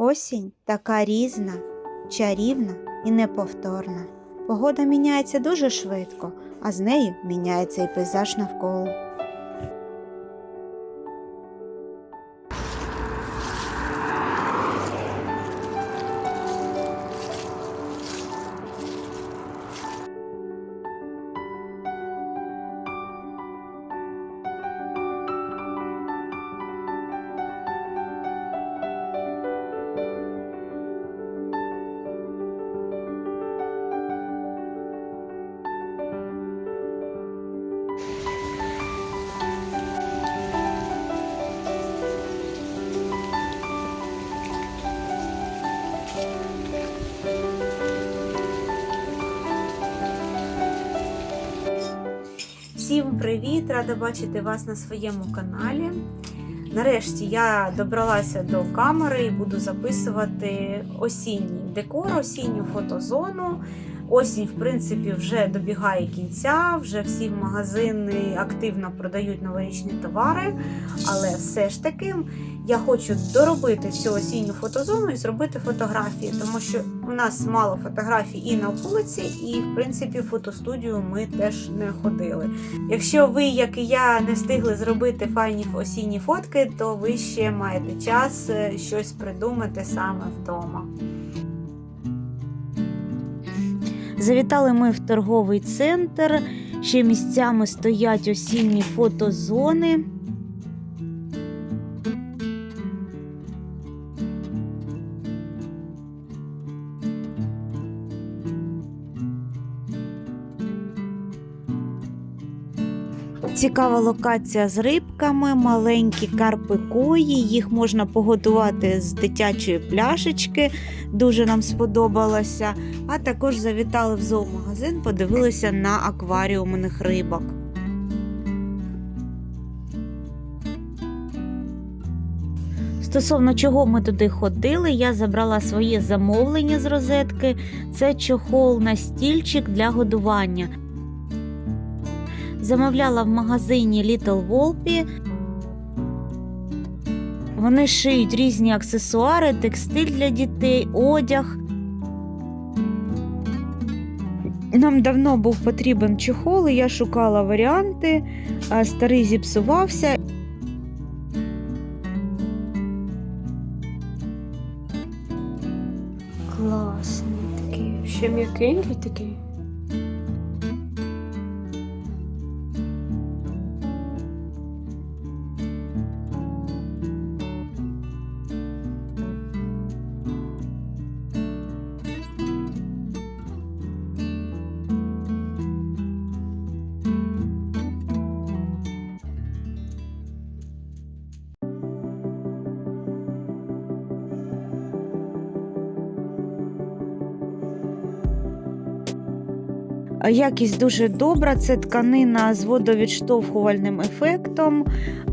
Осінь така різна, чарівна і неповторна. Погода міняється дуже швидко, а з нею міняється і пейзаж навколо. Привіт! Рада бачити вас на своєму каналі. Нарешті я добралася до камери і буду записувати осінній декор, осінню фотозону. Осінь, в принципі, вже добігає кінця, вже всі магазини активно продають новорічні товари. Але все ж таки я хочу доробити цю осінню фотозону і зробити фотографії, тому що у нас мало фотографій і на вулиці, і в принципі фотостудію ми теж не ходили. Якщо ви, як і я, не встигли зробити файні осінні фотки, то ви ще маєте час е, щось придумати саме вдома. Завітали ми в торговий центр. Ще місцями стоять осінні фотозони. Цікава локація з рибками, маленькі карпи кої. Їх можна погодувати з дитячої пляшечки. Дуже нам сподобалося. А також завітали в зоомагазин, подивилися на акваріумних рибок. Стосовно чого ми туди ходили, я забрала своє замовлення з розетки. Це чохол на стільчик для годування. Замовляла в магазині Little Volpy. Вони шиють різні аксесуари, текстиль для дітей, одяг. Нам давно був потрібен чохол, і я шукала варіанти, а старий зіпсувався. Класний такий. Ще м'якенький такий. Якість дуже добра. Це тканина з водовідштовхувальним ефектом.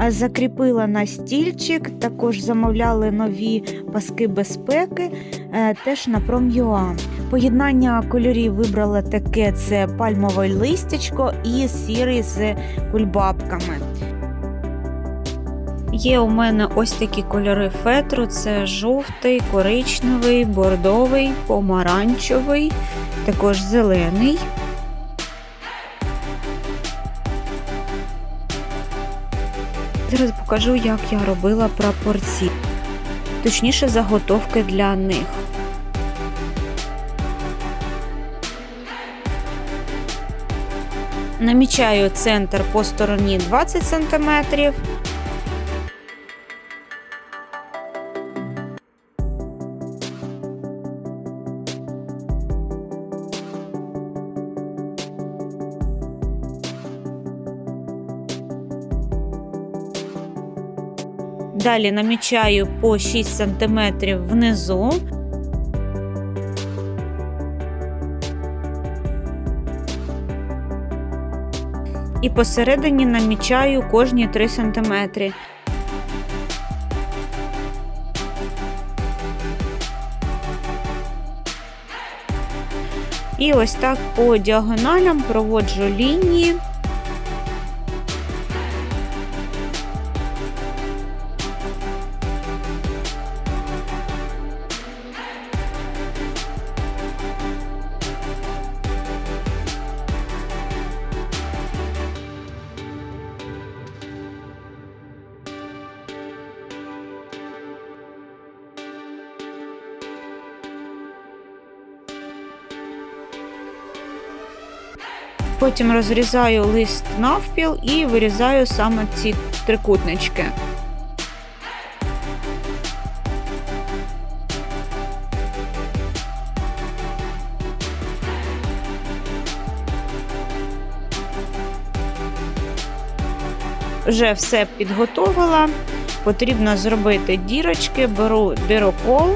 Закріпила на стільчик. Також замовляли нові паски безпеки, е, теж на Prom.ua. Поєднання кольорів вибрала таке: це пальмове листячко і сірий з кульбабками. Є у мене ось такі кольори фетру: це жовтий, коричневий, бордовий, помаранчевий, також зелений. Зараз покажу, як я робила прапорці, точніше заготовки для них. Намічаю центр по стороні 20 см. Далі намічаю по 6 см внизу. І посередині намічаю кожні 3 см. І ось так по діагоналям проводжу лінії. Потім розрізаю лист навпіл і вирізаю саме ці трикутнички. Вже все підготовила. Потрібно зробити дірочки, беру дирокол.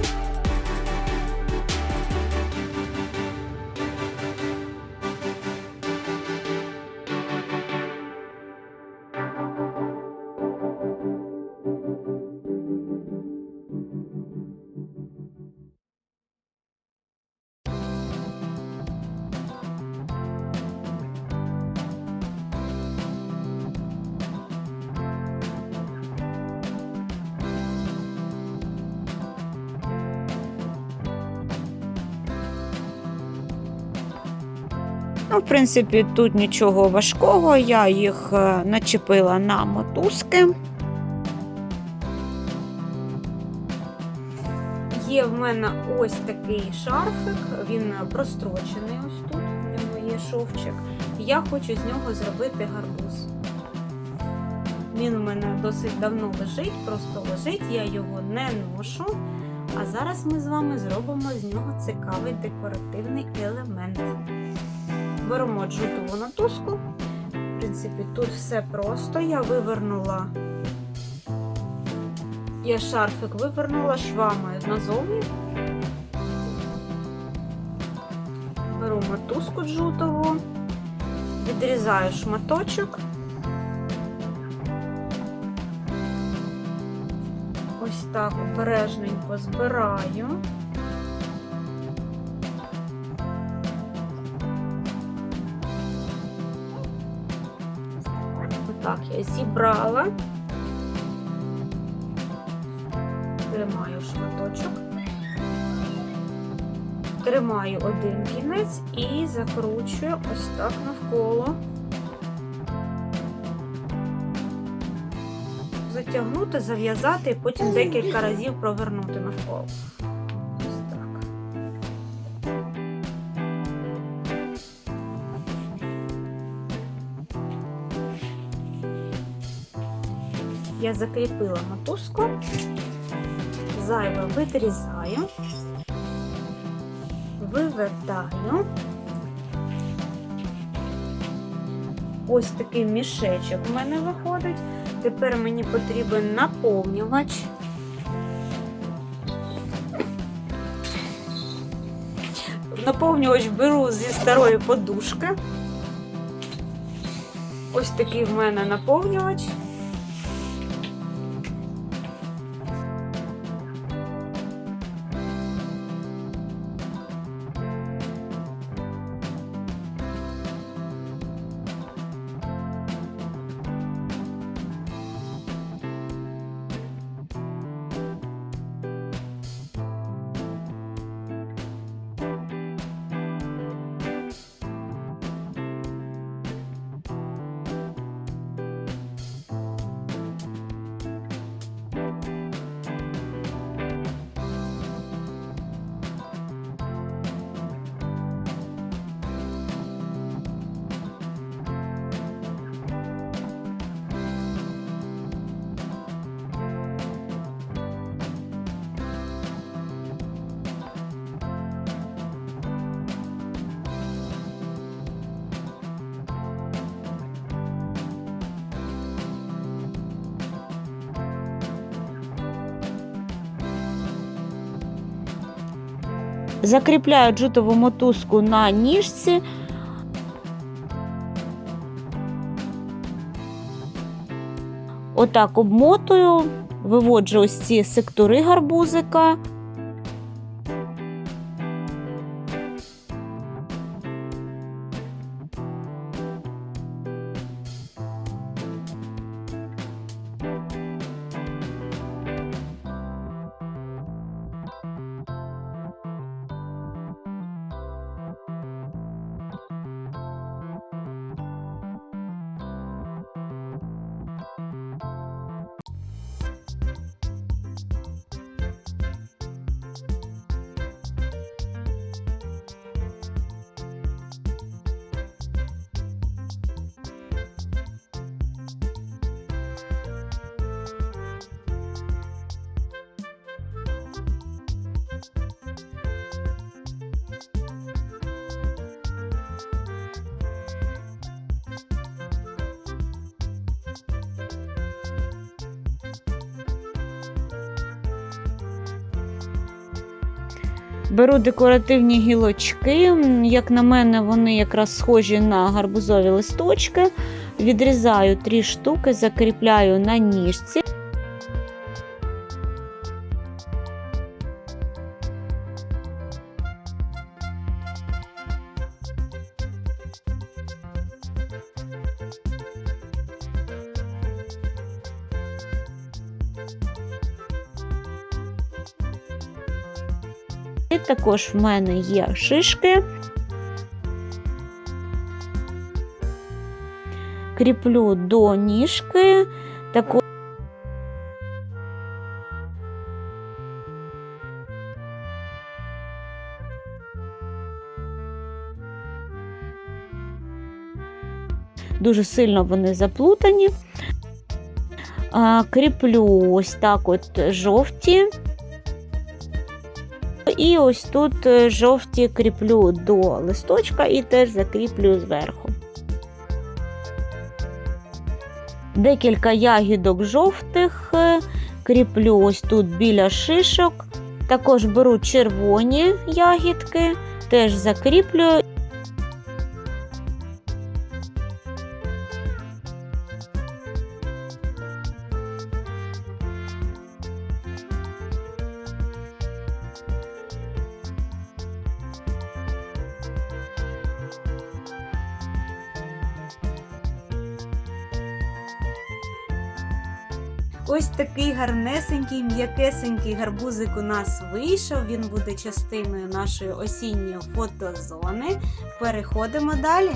Ну, в принципі, тут нічого важкого, я їх е, начепила на мотузки. Є в мене ось такий шарфик, він прострочений ось тут, в ньому є шовчик. Я хочу з нього зробити гарбуз. Він у мене досить давно лежить, просто лежить, я його не ношу. А зараз ми з вами зробимо з нього цікавий декоративний елемент. Беремо джутову мотузку. В принципі, тут все просто. Я вивернула. Я шарфик вивернула швами назовні. Беру мотузку джутову, відрізаю шматочок. Ось так обережненько збираю. Зібрала, тримаю шматочок, тримаю один кінець і закручую ось так навколо. Затягнути, зав'язати і потім декілька разів провернути навколо. Я закріпила мотузку, зайве відрізаю, вивертаю. Ось такий мішечок в мене виходить. Тепер мені потрібен наповнювач. Наповнювач беру зі старої подушки. Ось такий в мене наповнювач. Закріпляю джутову мотузку на ніжці. Отак обмотую, виводжу ось ці сектори гарбузика. Беру декоративні гілочки. Як на мене, вони якраз схожі на гарбузові листочки. Відрізаю три штуки, закріпляю на ніжці. Також в мене є шишки. Кріплю до ніжки. Також Дуже сильно вони заплутані. Кріплю ось так от жовті. І ось тут е, жовті кріплю до листочка і теж закріплю зверху. Декілька ягідок жовтих е, кріплю ось тут біля шишок. Також беру червоні ягідки, теж закріплюю. Ось такий гарнесенький, м'якесенький гарбузик у нас вийшов. Він буде частиною нашої осінньої фотозони. Переходимо далі.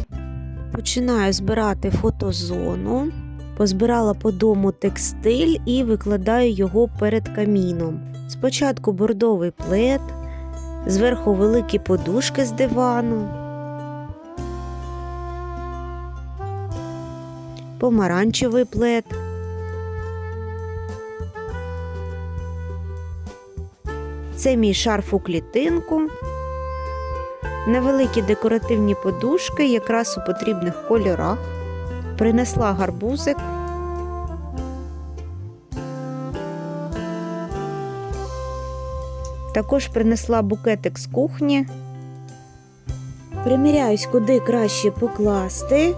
Починаю збирати фотозону. Позбирала по дому текстиль і викладаю його перед каміном. Спочатку бордовий плед, зверху великі подушки з дивану, помаранчевий плед. Це мій шарф у клітинку. Невеликі декоративні подушки, якраз у потрібних кольорах. Принесла гарбузик. Також принесла букетик з кухні. Приміряюсь, куди краще покласти.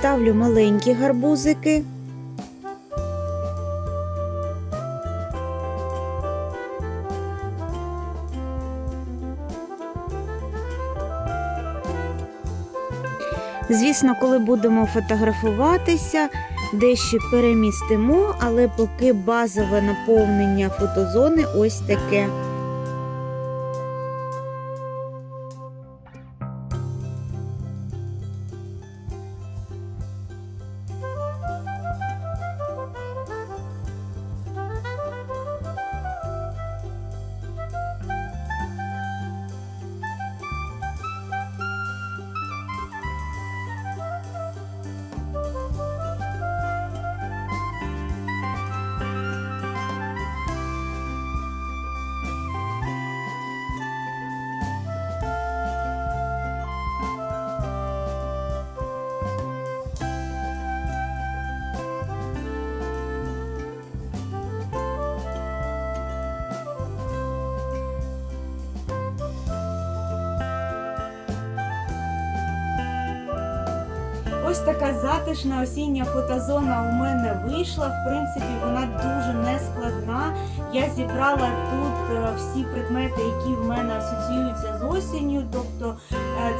Ставлю маленькі гарбузики. Звісно, коли будемо фотографуватися, дещо перемістимо, але поки базове наповнення фотозони ось таке. Така затишна осіння фотозона у мене вийшла. В принципі, вона дуже нескладна. Я зібрала тут е, всі предмети, які в мене асоціюються з осінню. Тобто е,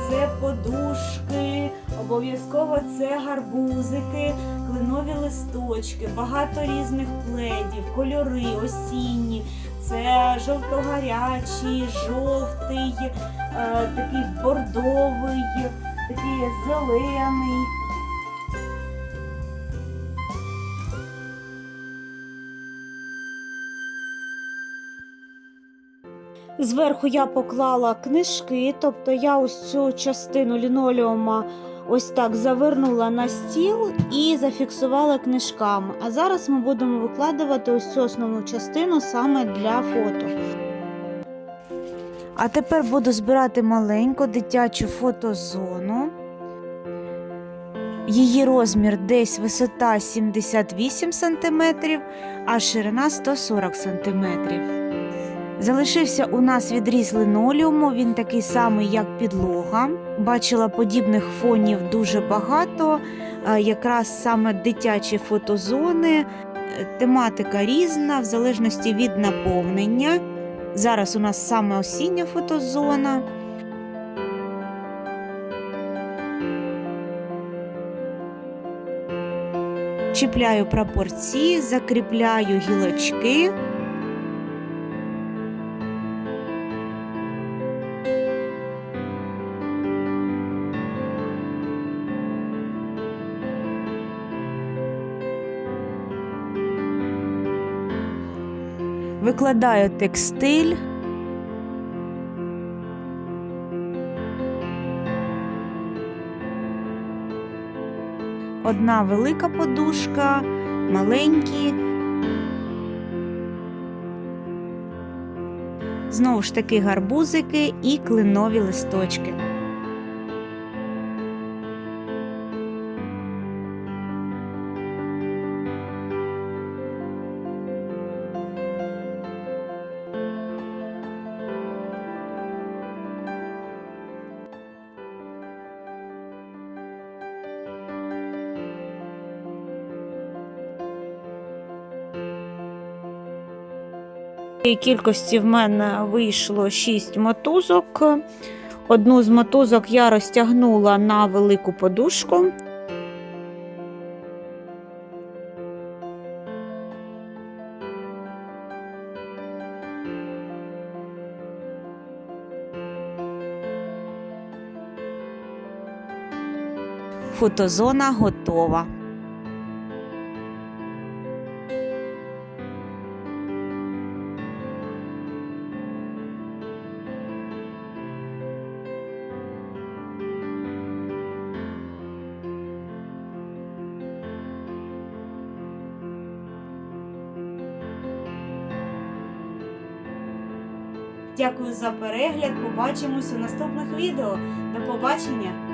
це подушки, обов'язково це гарбузики, кленові листочки, багато різних пледів, кольори осінні. Це жовто-гарячий, жовтий, е, такий бордовий, такий зелений. Зверху я поклала книжки, тобто я ось цю частину лінолеума ось так завернула на стіл і зафіксувала книжками. А зараз ми будемо викладувати ось цю основну частину саме для фото. А тепер буду збирати маленьку дитячу фотозону. Її розмір десь висота 78 см, а ширина 140 см. Залишився у нас відріз линолеуму, він такий самий, як підлога. Бачила подібних фонів дуже багато, е, якраз саме дитячі фотозони. Е, Тематика різна, в залежності від наповнення. Зараз у нас саме осіння фотозона. Чіпляю прапорці, закріпляю гілочки. Викладаю текстиль. Одна велика подушка, маленькі. Знову ж таки гарбузики і клинові листочки. Цієї кількості в мене вийшло 6 мотузок. Одну з мотузок я розтягнула на велику подушку. Фотозона готова. Дякую за перегляд. Побачимось у наступних відео. До побачення!